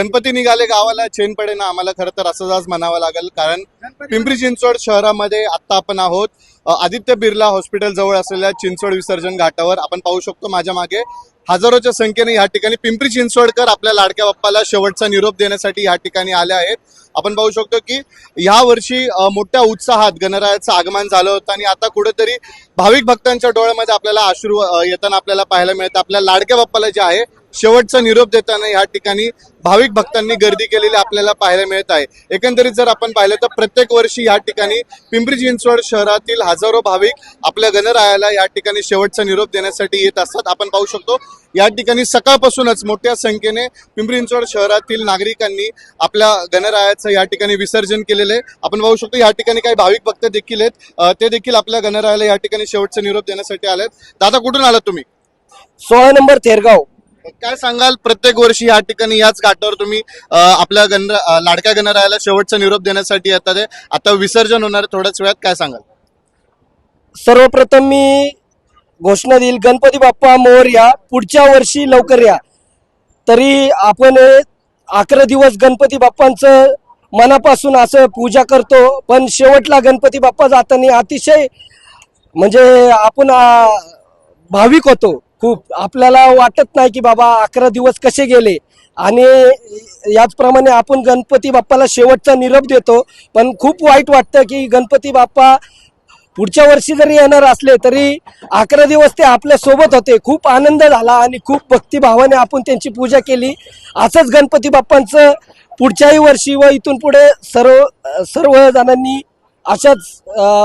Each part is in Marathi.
गणपती निघाले गावाला चेन पडे ना आम्हाला खरं तर असंच आज म्हणावं लागेल. कारण पिंपरी चिंचवड शहरामध्ये आता आपण आहोत. आदित्य बिर्ला हॉस्पिटल जवळ असलेल्या चिंचवड विसर्जन घाटावर आपण पाहू शकतो माझ्या मागे. हजारोच्या संख्येने या ठिकाणी पिंपरी चिंचवडकर आपल्या लाडक्या बाप्पाला शेवटचा निरोप देण्यासाठी या ठिकाणी आले आहेत. आपण पाहू शकतो की या वर्षी मोठ्या उत्साहात गणरायाचं आगमन झालं होतं आणि आता कुठेतरी भाविक भक्तांच्या डोळ्यामध्ये आपल्याला अश्रू अ, येताना आपल्याला पाहायला मिळतं. आपल्या लाडक्या बाप्पाला जे आहे शेवटचा निरोप देताना या ठिकाणी भाविक भक्तांनी गर्दी केलेली आपल्याला पाहायला मिळत आहे. एकंदरीत जर आपण पाहिलं तर प्रत्येक वर्षी या ठिकाणी पिंपरी चिंचवड शहरातील हजारो भाविक आपल्या गणरायाला या ठिकाणी शेवटचा निरोप देण्यासाठी येत असतात. आपण पाहू शकतो या ठिकाणी सकाळपासूनच मोठ्या संख्येने पिंपरी चिंचवड शहरातील नागरिकांनी आपल्या गणरायाचं या ठिकाणी विसर्जन केलेलं आहे. आपण पाहू शकतो या ठिकाणी काही भाविक भक्त देखील आहेत. ते देखील आपल्या गणरायाला या ठिकाणी शेवटचा निरोप देण्यासाठी आलेत. दादा कुठून आलात तुम्ही? सोळा नंबर थेरगाव. काय सांगाल प्रत्येक वर्षी या ठिकाणी याच घाटावर तुम्ही अ, आपल्या गण लाडक्या गणरायाला शेवटचा निरोप देण्यासाठी येतात आहे. आता विसर्जन होणार आहे थोड्याच वेळात काय सांगाल? सर्वप्रथम मी घोषणा देईल गणपती बाप्पा मोरया पुढच्या वर्षी लवकर या. तरी आपण अकरा दिवस गणपती बाप्पांचं मनापासून असं पूजा करतो पण शेवटला गणपती बाप्पा जाताना अतिशय म्हणजे आपण आ, भाविक होतो. खूप आपल्याला वाटत नाही की बाबा अकरा दिवस कसे गेले. आणि याचप्रमाणे आपण गणपती बाप्पाला शेवटचा निरोप देतो. पण खूप वाईट वाटतं की गणपती बाप्पा पुढच्या वर्षी जरी येणार असले तरी अकरा दिवस ते आपल्यासोबत होते. खूप आनंद झाला आणि खूप भक्तिभावाने आपण त्यांची पूजा केली. असंच गणपती बाप्पांचं पुढच्याही वर्षी व इथून पुढे सर्व सर्व जणांनी अशाच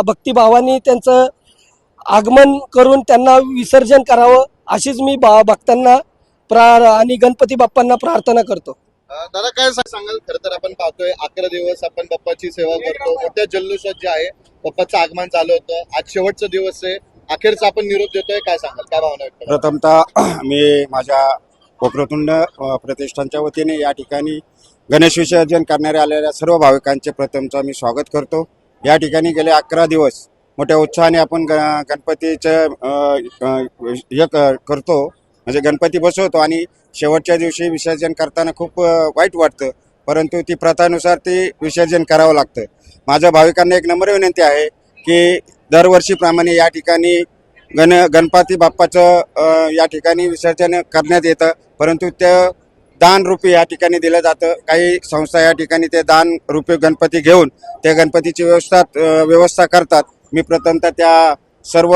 भक्तिभावाने त्यांचं आगमन करून त्यांना विसर्जन करावं. अशीच मी बा भक्तांना प्रार आणि गणपती बाप्पांना प्रार्थना करतो. दादा काय सांगाल? खरं तर आपण पाहतोय अकरा दिवस आपण बाप्पाची सेवा करतो. मोठ्या जल्लोषात जे आहे बाप्पाचं आगमन झालं होतं. आज शेवटचा दिवस आहे. अखेरचा आपण निरोप देतोय. काय सांगाल? काय भावना व्यक्त? प्रथमतः मी माझ्या अ, प्रतिष्ठानच्या वतीने या ठिकाणी गणेश विसर्जन करणारे आलेल्या सर्व भाविकांचे प्रथमचा मी स्वागत करतो. या ठिकाणी गेले अकरा दिवस मोठ्या उत्साहाने आपण ग गणपतीचं हे क- करतो. म्हणजे गणपती बसवतो आणि शेवटच्या दिवशी विसर्जन करताना खूप वाईट वाटतं. परंतु ती प्रथानुसार ती विसर्जन करावं लागतं. माझ्या भाविकांना एक नम्र विनंती आहे की दरवर्षीप्रमाणे या ठिकाणी गण गणपती बाप्पाचं या ठिकाणी विसर्जन करण्यात येतं. परंतु ते दानरूपी या ठिकाणी दिलं जातं. काही संस्था या ठिकाणी ते दान रूपी गणपती घेऊन त्या गणपतीची व्यवस्था व्यवस्था करतात. मी प्रथमतः त्या सर्व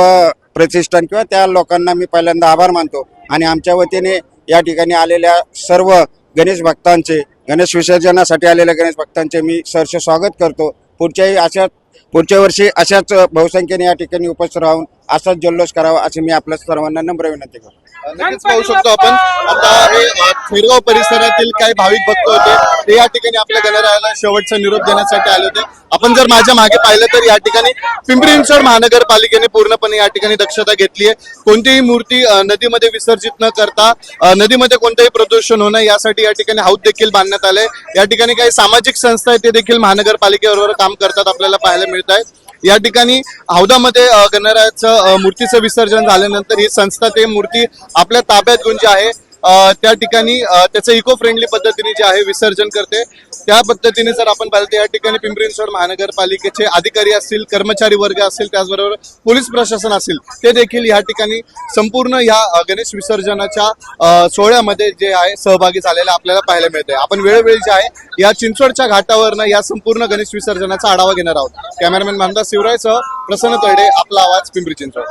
प्रतिष्ठान किंवा त्या लोकांना मी पहिल्यांदा आभार मानतो. आणि आमच्या वतीने या ठिकाणी आलेल्या सर्व गणेश भक्तांचे गणेश विसर्जनासाठी आलेल्या गणेश भक्तांचे मी सहर्ष स्वागत करतो. पुढच्याही अशा पुढच्या वर्षी अशाच बहुसंख्येने या ठिकाणी उपस्थित राहून असाच जल्लोष करावा अशी मी आपल्या सर्वांना नम्र विनंती करतो. नक्कीच पाहू शकतो आपण. आता हे परिसरातील काही भाविक भक्त होते ते या ठिकाणी आपल्या गणरायाला शेवटचा निरोप देण्यासाठी आले होते. आपण जर माझ्या मागे पाहिलं तर या ठिकाणी पिंपरी चिंचवड महानगरपालिकेने पूर्णपणे या ठिकाणी दक्षता घेतली आहे. कोणतीही मूर्ती नदीमध्ये विसर्जित न करता नदीमध्ये कोणतंही प्रदूषण होणं यासाठी या ठिकाणी हौद देखील बांधण्यात आले या ठिकाणी काही सामाजिक संस्था आहेत ते देखील महानगरपालिकेबरोबर काम करतात आपल्याला पाहायला मिळत आहे. या ठिकाणी हौदामध्ये गणरायाचं मूर्तीचं विसर्जन झाल्यानंतर ही संस्था ते मूर्ती आपल्या ताब्यात घेऊन आहे त्या ठिकाणी त्याचं इको फ्रेंडली पद्धतीने जे आहे विसर्जन करते. त्या पद्धतीने जर आपण पाहिलं तर या ठिकाणी पिंपरी चिंचवड महानगरपालिकेचे अधिकारी असतील कर्मचारी वर्ग असतील त्याचबरोबर पोलीस प्रशासन असेल ते देखील या ठिकाणी संपूर्ण या गणेश विसर्जनाच्या सोहळ्यामध्ये जे आहे सहभागी झालेले आपल्याला पाहायला मिळते आपण वेळोवेळी जे आहे या चिंचवडच्या घाटावरनं या संपूर्ण गणेश विसर्जनाचा आढावा घेणार आहोत. कॅमेरामॅन महामदास शिवरायसह प्रसन्न तळडे आपला आवाज पिंपरी चिंचवड.